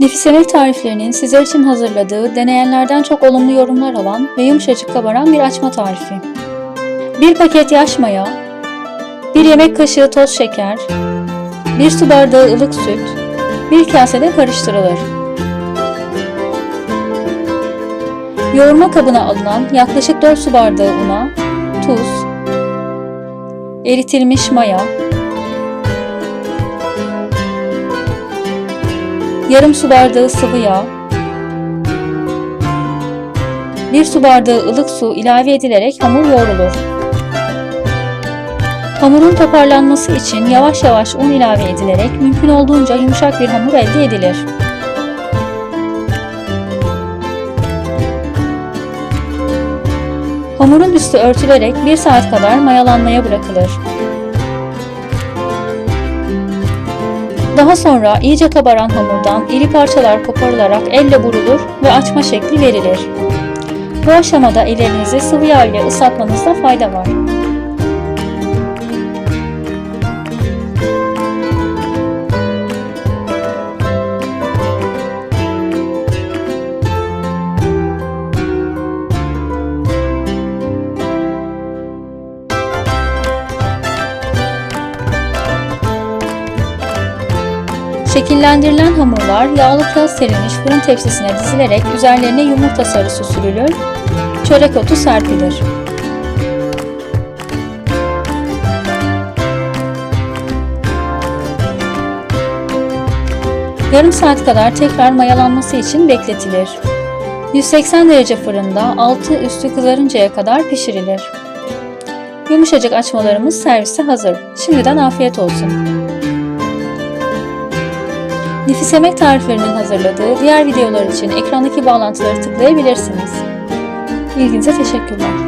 Nefis yemek tariflerinin sizler için hazırladığı, deneyenlerden çok olumlu yorumlar alan ve yumuşacık kabaran bir açma tarifi. 1 paket yaş maya, 1 yemek kaşığı toz şeker, 1 su bardağı ılık süt, 1 kasede karıştırılır. Yoğurma kabına alınan yaklaşık 4 su bardağı una, tuz, eritilmiş maya, yarım su bardağı sıvı yağ, 1 su bardağı ılık su ilave edilerek hamur yoğrulur. Hamurun toparlanması için yavaş yavaş un ilave edilerek mümkün olduğunca yumuşak bir hamur elde edilir. Hamurun üstü örtülerek 1 saat kadar mayalanmaya bırakılır. Daha sonra iyice kabaran hamurdan iri parçalar koparılarak elle vurulur ve açma şekli verilir. Bu aşamada ellerinizi sıvı yağ ile ıslatmanızda fayda var. Şekillendirilen hamurlar yağlı kağıt serilmiş fırın tepsisine dizilerek üzerlerine yumurta sarısı sürülür, çörek otu serpilir. Yarım saat kadar tekrar mayalanması için bekletilir. 180 derece fırında altı üstü kızarıncaya kadar pişirilir. Yumuşacık açmalarımız servise hazır. Şimdiden afiyet olsun. Nefis Yemek tariflerinin hazırladığı diğer videolar için ekrandaki bağlantıları tıklayabilirsiniz. İlginize teşekkürler.